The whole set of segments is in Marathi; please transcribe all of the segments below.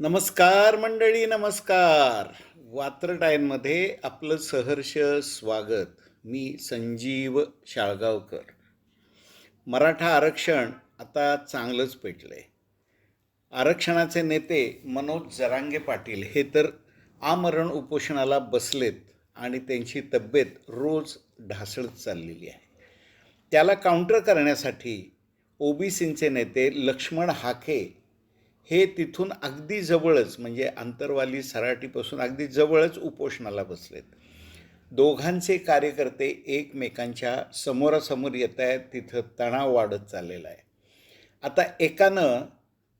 नमस्कार मंडळी नमस्कार. वात्रटायनमध्ये आपलं सहर्ष स्वागत. मी संजीव शाळगावकर. मराठा आरक्षण आता चांगलंच पेटलं आहे आरक्षणाचे नेते मनोज जरांगे पाटील हे तर आमरण उपोषणाला बसलेत आणि त्यांची तब्येत रोज ढासळत चाललेली आहे. त्याला काउंटर करण्यासाठी ओबीसींचे नेते लक्ष्मण हाके हे तिथून अगदी जवळच म्हणजे आंतरवाली सराटीपासून अगदी जवळच उपोषणाला बसलेत. दोघांचे कार्यकर्ते एकमेकांच्या समोरासमोर येत आहेत तिथं तणाव वाढत चाललेला आहे. आता एकानं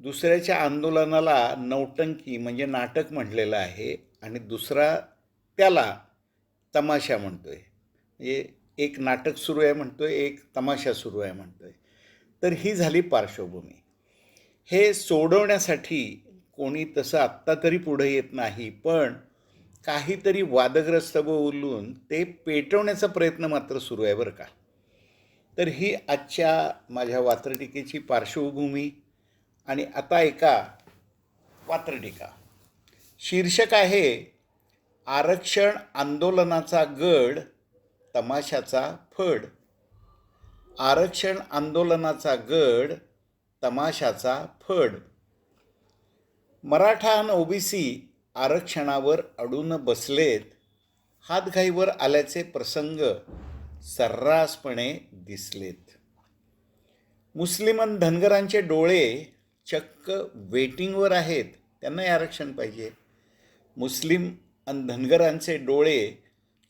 दुसऱ्याच्या आंदोलनाला नौटंकी म्हणजे नाटक म्हटलेलं आहे आणि दुसरा त्याला तमाशा म्हणतो आहे म्हणजे एक नाटक सुरू आहे म्हणतो आहे एक तमाशा सुरू आहे म्हणतो आहे तर ही झाली पार्श्वभूमी. हे सोडवण्यासाठी कोणी तसं आत्ता तरी पुढे येत नाही पण काहीतरी वादग्रस्त बोलून ते पेटवण्याचा प्रयत्न मात्र सुरू आहे बरं का. तर ही आजच्या माझ्या वात्रटिकेची पार्श्वभूमी आणि आता एका वात्रटिका. शीर्षक आहे आरक्षण आंदोलनाचा गड तमाशाचा फड. आरक्षण आंदोलनाचा गड तमाशाचा फड. मराठा आणि ओबीसी आरक्षणावर अडून बसलेत. हातघाईवर आल्याचे प्रसंग सर्रासपणे दिसलेत. मुस्लिम धनगरांचे डोळे चक्क वेटिंगवर आहेत. त्यांनाही आरक्षण पाहिजे. मुस्लिम आणि धनगरांचे डोळे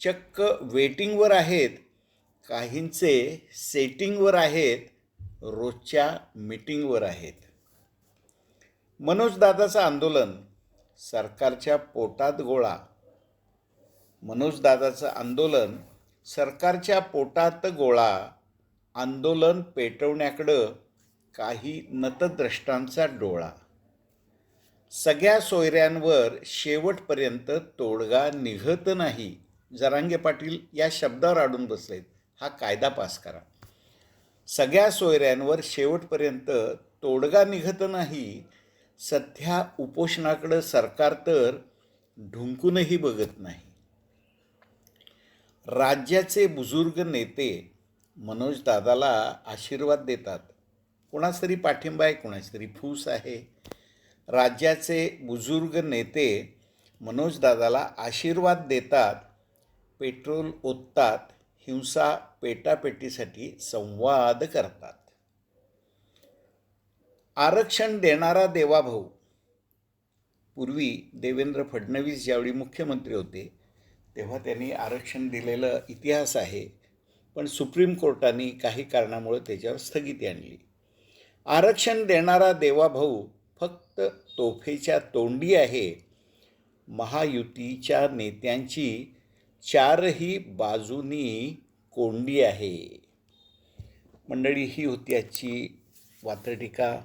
चक्क वेटिंगवर आहेत. काहींचे सेटिंगवर आहेत. रोजच्या मीटिंगवर आहेत. मनोजदादाचं आंदोलन सरकारच्या पोटात गोळा. मनोजदादाचं आंदोलन सरकारच्या पोटात गोळा. आंदोलन पेटवण्याकडं काही नतद्रष्टांचा डोळा. सगळ्या सोयऱ्यांवर शेवटपर्यंत तोडगा निघत नाही. जरांगे पाटील या शब्दावर अडून बसलेत. हा कायदा पास करा. सगळ्या सोयऱ्यांवर शेवटपर्यंत तोडगा निघत नाही. सध्या उपोषणाकडं सरकार तर ढुंकूनही बघत नाही. राज्याचे बुजुर्ग नेते मनोज दादाला आशीर्वाद देतात. कोणाच तरी पाठिंबा आहे कोणाच तरी फूस आहे? राज्याचे बुजुर्ग नेते मनोज दादाला आशीर्वाद देतात पेट्रोल ओततात हिंसा पेटापेटीसाठी संवाद करतात. आरक्षण देणारा देवाभाऊ. पूर्वी देवेंद्र फडणवीस ज्यावेळी मुख्यमंत्री होते तेव्हा त्यांनी आरक्षण दिलेलं इतिहास आहे पण सुप्रीम कोर्टाने काही कारणामुळे त्याच्यावर स्थगिती आणली. आरक्षण देणारा देवाभाऊ फक्त तोफेच्या तोंडी आहे. महायुतीच्या नेत्यांची चारही बाजूनी कोंडी आहे. मंडळी ही होती आजची वात्रटिका.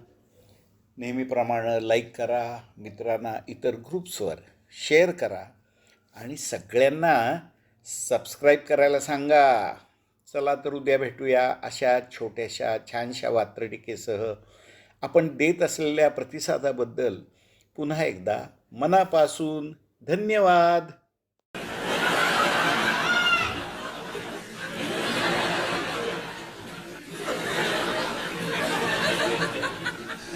नेहमीप्रमाणे लाईक करा मित्रांना इतर ग्रुप्सवर शेअर करा आणि सगळ्यांना सबस्क्राईब करायला सांगा. चला तर उद्या भेटूया अशा छोट्याशा छानशा वात्रटिकेसह. आपण देत असलेल्या प्रतिसादाबद्दल पुन्हा एकदा मनापासून धन्यवाद.